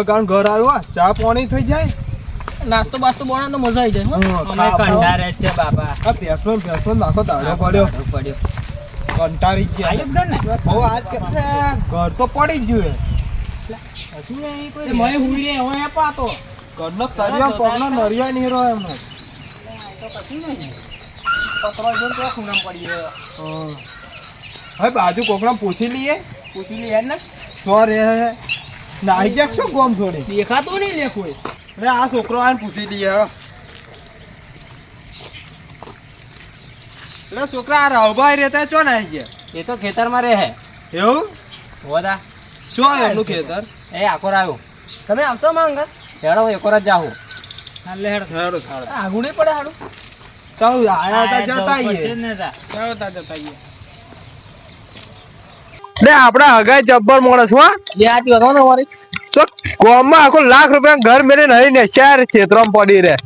હગાન ઘર આવ્યો ચા પાણી થઈ જાય? નાસ્તો બાસ્તો બનાવ તો મજા આવી જાય હો. અમે કંટાળે છે બાપા. આ ભેંસનો ને નાખો તાળો પડ્યો. પડ્યો. કંટાળી ગયા. જ ને? હો આજ ઘર તો પડી જ ગયું એ મય હુઈ રે એ પાતો. ઘરનો તરિયા પગનો નરિયા નહીં રહ્યો એમનો. જો તો ખૂણામ પડી રહ્યો હમ. હવે બાજુ કોકડા પૂછી લઈએ. પૂછી લઈએ ને? સો રે નાહી જાક શું ગોમ થોડી દેખાતો નહીં લે કોઈ. અરે આ છોકરો આને પૂછી હવે એટલે છોકરા આ રાવભાઈ રહેતા ચો નાહી ગયા? એ તો ખેતરમાં રહે એવું? હોદા ચો એમનું ખેતર. એ આકોર આવ્યો. તમે આવશો માંગત હેડો એકોર જ જાહું. હેડો. હેડો આગુ નહીં પડે હાડું ચાલ આયા હતા જતા આઈએ. ચાલો તા જતા આઈએ. ને આપડા હગાઈ જબ્બર માણસમાં બે હાથી હતો ને મારી તો ગામમાં આખો લાખ રૂપિયા ઘર મેળે નહીં ને ચાર ક્ષેત્રમાં પડી રહે.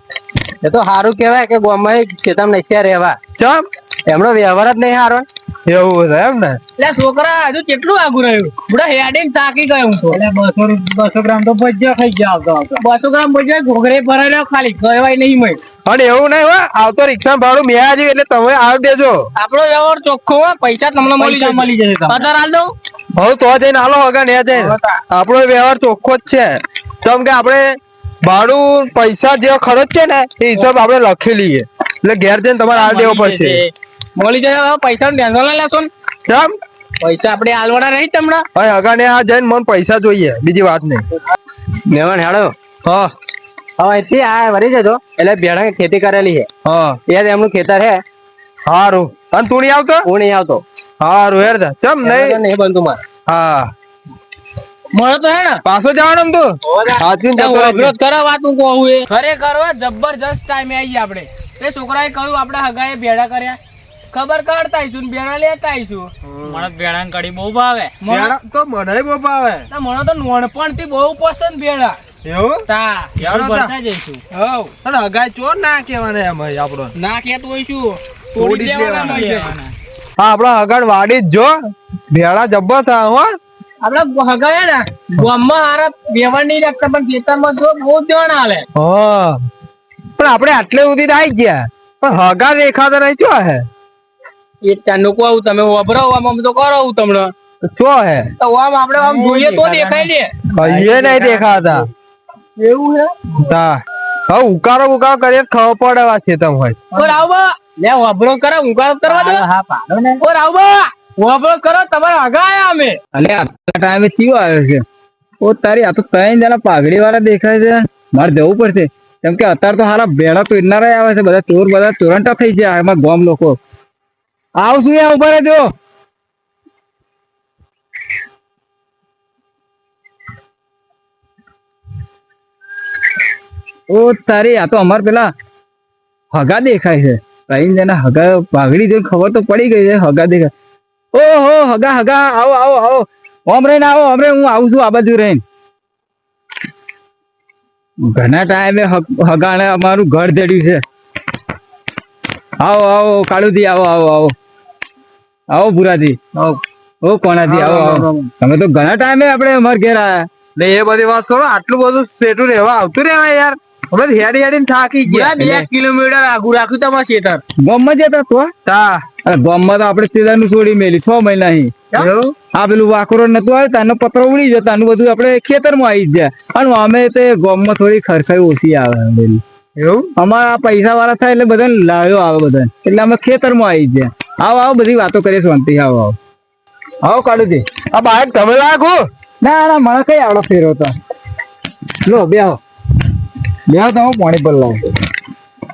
એ તો સારું કહેવાય કે ગામમાં ખેતરમાં નસ્યા રહેવા. ચમ? એમનો વ્યવહાર જ નહીં સારો એવું છે એમ ને. એટલે છોકરા હજુ કેટલું આગુ રહ્યું? બુડા હેડીને થાકી ગયો હું તો. બસો બસો ગ્રામ તો ભજીયા ખાઈ ગયા આવતો બસો ગ્રામ બજાય ઘોઘરે ભરાયેલો ખાલી કહેવાય નહીં મય પણ એવું નહીં હોય આવતો રિક્ષા ભાડું મેં આવી એટલે તમે આવી દેજો. આપણો વ્યવહાર ચોખ્ખો હોય પૈસા તમને મળી જાય. મળી જશે તમને. હાલ દઉં. હવે તો જઈને હાલો હગા ને જઈને. આપણો વ્યવહાર ચોખ્ખો જ છે. કેમ કે આપણે ભાડું પૈસા જે ખર્ચ છે ને એ હિસાબ આપણે લખી લઈએ. એટલે ઘેર જઈને તમારે હાલ દેવો પડશે. મળી જાય પૈસા પૈસા ટેન્શન ના લેશો ને. કેમ? પૈસા આપણે આલવાના રહી તમને હવે હગા આ જઈને મને પૈસા જોઈએ બીજી વાત નહીં. મેવણ હેડો. હા. હવે અહીંથી આ વરી જજો એટલે ભેડા ખેતી કરેલી છે. હા. એ એમનું ખેતર છે. સારું અને તું નહીં આવતો? હું નહીં આવતો. સારું હેર જા. ચમ નહીં. નહીં બનતું મારે હા. મળે તો હે ને. પાછો જવાનો ને તું. હાથવીને વિરોધ કરે વાત હું કહું એ. ખરેખર હો, જબરજસ્ત ટાઈમે આવી આપણે. એ છોકરાએ કહ્યું આપણે હગાએ ભેડા કર્યા. ખબર કાઢતા આવીશું ને ભેડા લેતા આવીશું મને ભેડા કડી બહુ ભાવે. તો મને બહુ ભાવે. તો મને તો નોણપણથી બહુ પસંદ ભેડા એવું? તા ભેળા તા. જઈશું હવ. અને હગાઈ ચોર ના કહેવાના એમ આપણો. ના કહેતું હોઈશું તોડી તોડી દેવાના દેવાના. હોય છે. હા આપડા હગાડ વાડી જ જો. ભેળા જબ્બર થાય હો. આપડે હગાયા ને ગામમાં હારા વ્યવહાર નહીં રાખતા પણ ખેતરમાં જો બહુ ધ્યાન આલે હા. પણ આપણે આટલે સુધી થાય આવી ગયા. પણ હગા દેખાતા નહીં ચો હે? એ ચાંદનું કહું તમે વભરાવો આમ આમ તો કરો હું તમને. છો હે? તો આમ આપણે આમ જોઈએ તો દેખાય ને. કહીએ નહીં દેખાતા. એવું હે? હા. હા ઉકારો ઉકારો કરીએ ખબર પડે આ ચેતમ હોય. ઓર આવ લે વભરો કરો ઉકારો કરવા દો. હા પાડો ને. ઓર આવ વભરો કરો તમારે હગા આયા અમે. અલે આ ટાઈમે ચિયો આવ્યો છે. ઓ તારી આ તો ત્રણ જણા પાઘડી વાળા દેખાય છે. મારે જવું પડશે. કેમ કે અત્યારે તો હારા ભેડા પીડનારા આવે છે. બધા ચોર બધા ચોરંટા થઈ ગયા. એમાં ગોમ લોકો. આવશું યા ઊભા રહેજો. ઓ તારી, આ તો અમાર પેલા હગા દેખાય છે. ત્રણ જણા હગા પાઘડી જોઈ ખબર તો પડી ગઈ છે, હગા દેખાય. ઓહો, હગા હગા, આવો આવો આવો. ઓમ રહીને આવો અમરે હું આવું છું આ બાજુ રહીને. ઘણા ટાઈમે હગાણે અમારું ઘર જડ્યું છે. આવો આવો કાળુદી આવો આવો આવો. આવો ભુરાજી. ઓ કોણાજી આવો આવો. તમે તો ઘણા ટાઈમે આપણે અમાર ઘેર આયા. ને એ બધી વાત થોડો આટલું બધું સેટું રહેવા આવતું રહેવાય યાર. અમે હેડી હેડીને થાકી ગયા. બે કિલોમીટર આગુ રાખ્યું તમારા ખેતર. ગમમાં જતા તો તા અરે ગામમાં તો આપણે સીધાનું છોડી મેલી છ મહિના અહીં. આ પેલું વાકરો નતું આવ્યું તાનો પત્રો ઉડી જતા બધું આપણે ખેતરમાં આવી જ જાય અને અમે તે ગામમાં થોડી ખરખાઈ ઓછી આવે પેલી એવું? અમારા પૈસા વાળા થાય એટલે બધાને લાવ્યો આવે બધા એટલે અમે ખેતરમાં આવી ગયા જાય આવો આવો બધી વાતો કરીએ શાંતિ. આવો આવો. આવો કાઢુજી આ બાઈક તમે લાગો ના ના મને કઈ આવડો ફેરો તો. લો આવો બે આવો હું પાણી પર લાવો.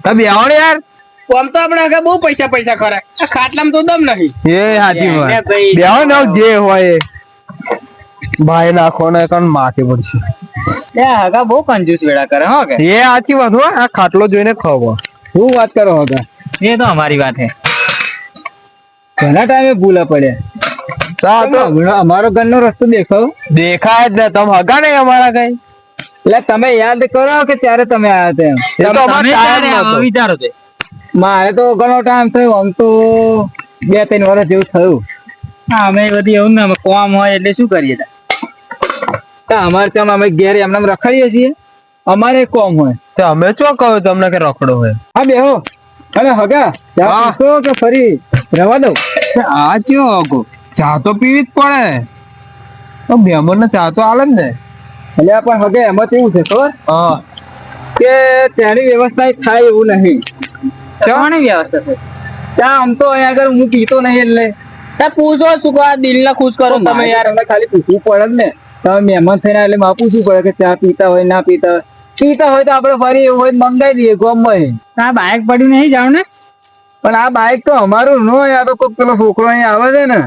તમે આવો ને યાર. આમ તો આપણે આગળ બહુ પૈસા પૈસા ખરા. આ ખાટલામાં તો દમ નહીં એ હાજી વાત. બે આવો ને જે હોય ભાઈ નાખો ને કણ માથે પડશે. એ હગા બહુ કંજૂસ વેળા કરે હો કે? એ સાચી વાત હો આ ખાટલો જોઈને ખાવો શું વાત કરો હગા એ તો અમારી વાત હે. ઘણા ટાઈમે ભૂલા પડે. અમારો ઘર નો ઘરનો રસ્તો દેખાવ. દેખાય જ ને તમે હગા નહીં અમારા કઈ? એટલે તમે યાદ કરો કે ત્યારે તમે આયા હતા. વિચારો તે. મારે તો ઘણો ટાઈમ થયો આમ તો બે ત્રણ વર્ષ જેવું થયું. હા અમે બધી એવું ને કોમ હોય એટલે શું કરીએ અમારે ત્યાં અમે ઘેર એમને એમ રખાડીએ છીએ. અમારે કોમ હોય. તો અમે શું કહ્યું તમને કે રખડો હોય? હા બેહો. અને હગા ચા પીશો કે ફરી? રવા દઉં. આ ચિયો હગો. ચા તો પીવી જ પડે. તો મહેમાન ને ચા તો આલે જ ને. એટલે પણ હગે એમાં કેવું છે ખબર? હા. કે ત્યાંની વ્યવસ્થા થાય એવું નહીં. ચાની વ્યવસ્થા છે ત્યાં આમ તો અહીંયા આગળ હું પીતો નહીં એટલે. પૂછો શું દિલ ને ખુશ કરો તમે યાર અમે ખાલી પૂછવું પડે જ ને. તમે મહેમાન થઈને એટલે મારે શું પડે કે ચા પીતા હોય ના પીતા હોય. પીતા હોય તો આપણે ફરી એવું હોય મંગાવી દઈએ ગોમમાં. આ બાઇક પડ્યું નહીં જાવ ને? પણ આ બાઇક તો અમારું ન હોય આ તો કોઈક પેલો છોકરો અહીંયા આવે છે ને.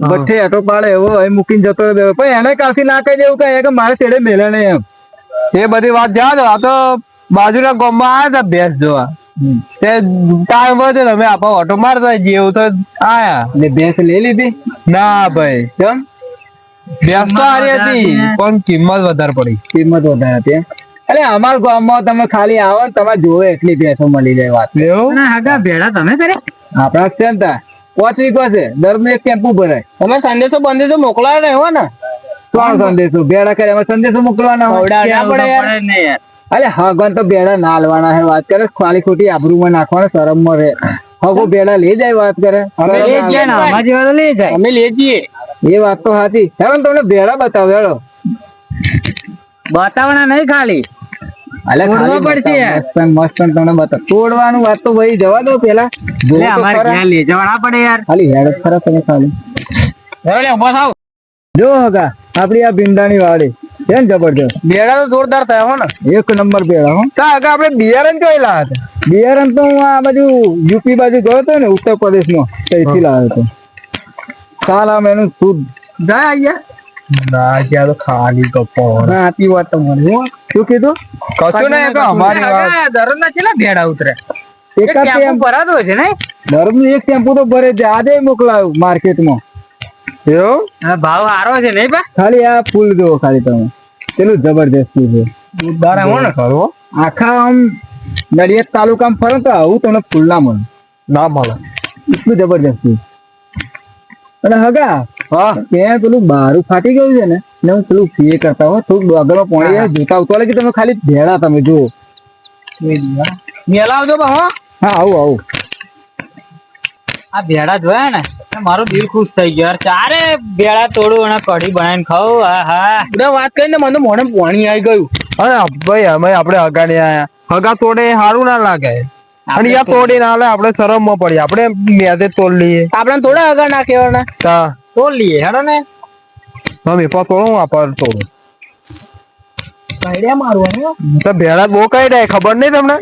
ભઠ્ઠે આટો પાડે એવો એ મૂકીને જતો રહ્યો પણ એને કાલથી ના કહી દેવું કહે કે મારે છેડે મેલે નહીં એમ. એ બધી વાત જાણ દો આ તો બાજુના ગોમમાં આવ્યા હતા ભેંસ જોવા. તે ટાઈમ વધે તમે અમે આપા ઓટો મારતા જેવું તો આયા. ને ભેંસ લઈ લીધી? ના ભાઈ. કેમ? હારી હતી પણ કિંમત વધારે પડી. કિંમત વધારે હતી અરે અમારા ગામમાં તમે ખાલી આવો ને તમે જોવે એટલી ભેંસો મળી જાય વાત. એવું? હગા ભેડા તમે કરે આપણા છે ને તા. પાંચ વીઘો છે. દર એક ટેમ્પુ ભરાય. તમે સંદેશો બંદેશો મોકલાયો ને એવો ને? કોણ સંદેશો? ભેડા કરે એમાં સંદેશો મોકલવાના હોય. પડે યાર. અરે હગન તો ભેડા ના હાલવાના હે વાત કરે ખાલી ખોટી આબરૂમાં નાખવાના શરમમાં રહે. હગો ભેડા લઈ જાય વાત કરે. અમે લઈ જાય ને, અમારી જેવા લઈ જાય. અમે લઈ જઈએ. એ વાત તો સાચી. હેવન તમને ભેડા બતાવો હેડો. બતાવવાના નહીં ખાલી. અલે ખાલી પડશે મસ્ત મસ્ત તમને બતાવ. તોડવાનું વાત તો ભાઈ જવા દો પેલા જોવો અમારે ક્યાં લઈ જવાના પડે યાર. ખાલી હેડ ખરા તમે ખાલી. હવે ઊભા થાવ. જો હગા આપડી આ ભીંડાની વાડી. ને જબરજસ્ત? બેડા તો જોરદાર થયા હો ને. એક નંબર પેડા હો. તા આગળ આપણે બિયારણ જોયેલા હતા? બિયારણ તો હું આ બાજુ યુપી બાજુ ગયો હતો ને ઉત્તર પ્રદેશમાં ત્યાંથી લાવ્યો હતો. સાલ આમ એનું શુદ્ધ જાય અહીંયા? ના તો ખાલી ગપ્પો ના વાત તમારી હું. શું કીધું? કશું નહીં તો અમારી વાત. દરરોજ ના કેટલા ઉતરે? એક જ ટેમ્પો ભરાતો છે ને દરરોજનું એક ટેમ્પો તો ભરે છે આજે મોકલાયું માર્કેટમાં. એવું? ભાવ સારો છે નહીં પા? ખાલી આ ફૂલ જુઓ ખાલી તમે. પેલું જબરજસ્તી છે. ઉદાર હો ને. આખા આમ નડિયાદ તાલુકામાં ફરો તો આવું તમને ફૂલ ના મળે. ના મળે. એટલું જબરજસ્તી. અને હગા હા. ત્યાં પેલું બારું ફાટી ગયું છે ને ને હું પેલું ફીએ કરતા હો થોડુંક ડોગરમાં પોણી જોતા ઉતવા લાગે તમે ખાલી ભેળા તમે જુઓ. મેલાવજો બા હા આવું આવું. આ ભેડા જોયા ને? મારું દિલ ખુશ થઈ ગયું યાર. ચારે ભેડા તોડું અને કઢી બનાવીને ખાવ હા હા. બધા વાત કરીને મને મોઢે પાણી આવી ગયું. અરે ભાઈ અમે આપણે હગા આયા. હગા તોડે સારું ના લાગે. અને યા તોડી ના લે આપણે શરમમાં પડી આપણે મેદે તોડ લઈએ. આપણે થોડા આગળ ના કહેવાના તા. તોડ લઈએ હેડો ને. મમ્મી પા તોડું વાપર તોડું. આઈડિયા મારવાનું તો ભેળા બહુ કઈ ખબર નહીં તમને?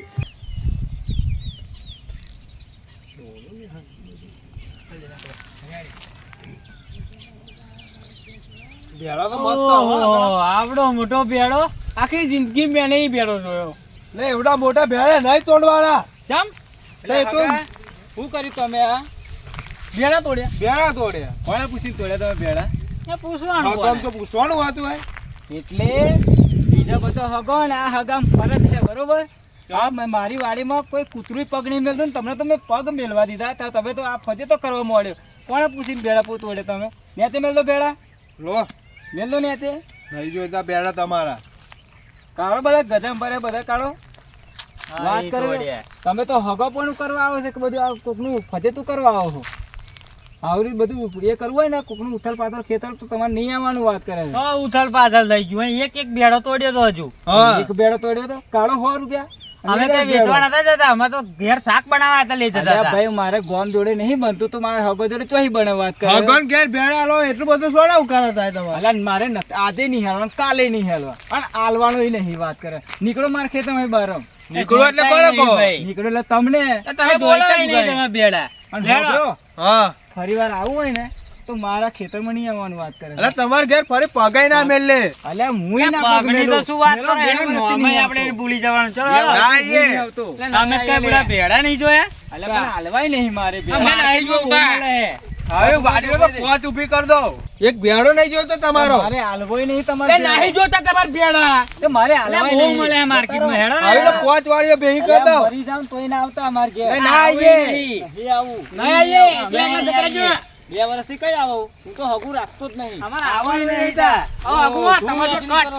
આવડો મોટો ભેડો આખી જિંદગી મેં નહીં બેડો જોયો. ને એવડા મોટા ભેળે નહીં તોડવાના. ચમ એટલે તો. શું કર્યું તમે આ બેડા તોડ્યા. ભેળા તોડ્યા કોણે પૂછીને તોડ્યા તમે ભેડા એ પૂછવાનું હગમ તો પૂછવાનું હતું એટલે બીજા બધો હગો ને આ હગામ ફરક છે બરોબર? આ મ- મારી વાડીમાં કોઈ કૂતરું પગ નહીં મેળતું ને તમને તો મેં પગ મેળવા દીધા. તો તમે તો આ ફજે તો કરવા માંડ્યો. કોણે પૂછીને બેડા પૂત તોડે તમે? નેતે મેળતો બેડા. લો. મેળતો નેતે નહીં જોઈતા બેડા તમારા. કાળો બધા ગજામ ભરે બધા કાળો. વાત કરો. તમે તો હગો પણ કરવા આવો છો કે બધું આ કોકનું ફજેતું કરવા આવો છો? આવરી બધું એ કરવું હોય ને કોકનું ઉથલ પાથલ ખેતર તો તમારે નહીં આવવાનું વાત કરે છે. ઉથલ પાથલ થઈ ગયું. એક એક બેડો તોડ્યો તો હજુ. એક બેડો તોડ્યો તો? કાળો સો રૂપિયા. અમે કઈ વેચવા નતા જતા? અમે તો ઘેર શાક બનાવવા હતા લઈ જતા હતા. ભાઈ મારે ગોમ જોડે નહીં બનતું તો મારે હગો જોડે ચોહી બને વાત કરે. હગન ઘેર ભેળા લો એટલું બધું સોડા ઉકાર થાય તમારે. અલા મારે આજે નહીં હાલવાનું કાલે નહીં હાલવા અને આલવાનું નહીં વાત કરે. નીકળો માર ખેતર બાર. નીકળો એટલે કોણ કો ભાઈ. નીકળો એટલે તમને. તમે બોલાવે નહીં તમે બેડા અને હા. ફરી વાર આવું હોય ને તો મારા ખેતરમાં નહીં આવવાનું વાત કરે એટલે તમારે ઘેર ફરી પગાઈ ના મેલે. અલ્યા હુંય ના પગ પગની તો શું વાત કરે? નહીં આપણે ભૂલી જવાનું. ચલો ના, નહીં તમે કઈ બધા ભેડા નહીં જોયા? અલ્યા પણ હાલવાય નહીં મારે ભેડા અમે નહીં જોતા. હવે વાડીઓ તો પોચ ઊભી કર દો. એક ભેડો નહીં જોતો તમારો. મારે હાલવોય નહીં તમારે એ નહીં જોતા તમારા ભેડા તો મારે હાલવાય બહુ નહીં. મળે માર્કેટમાં હેડો હવે તો પોચ વાડીઓ ભેગી કર દો. મરી જાઉં તોય ના આવતા અમાર ઘેર. ના આવીએ. નહીં આવું. ના. એટલે અમે નહીં. બે વર્ષથી કઈ આવો? હું તો હગું રાખતો જ નહીં. અમારે આવવાનું નહીં તા. હવે અગુઆ, તમારે તો કાઢ.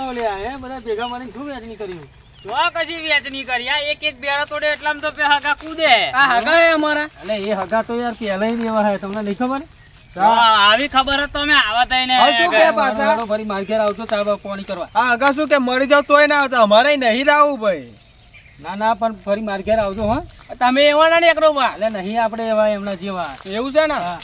તો કશી વેચણી કરી? આ એક એક બેરા તોડે એટલામાં તો બે હગા કૂદે. આ હગા એ અમારા તો આવી ખબર હતો તો અમે આવા થઈને હવે શું કે પાછા? આ આગા શું કે મળી જાવ તોય ના આવતા? અમારે નહીં આવું ભાઈ. ના ના પણ ફરી માર્કેટ આવજો હા. તમે એવાના ને એકરો એટલે નહીં આપણે એવા એમના જેવા. એવું છે ને? હા.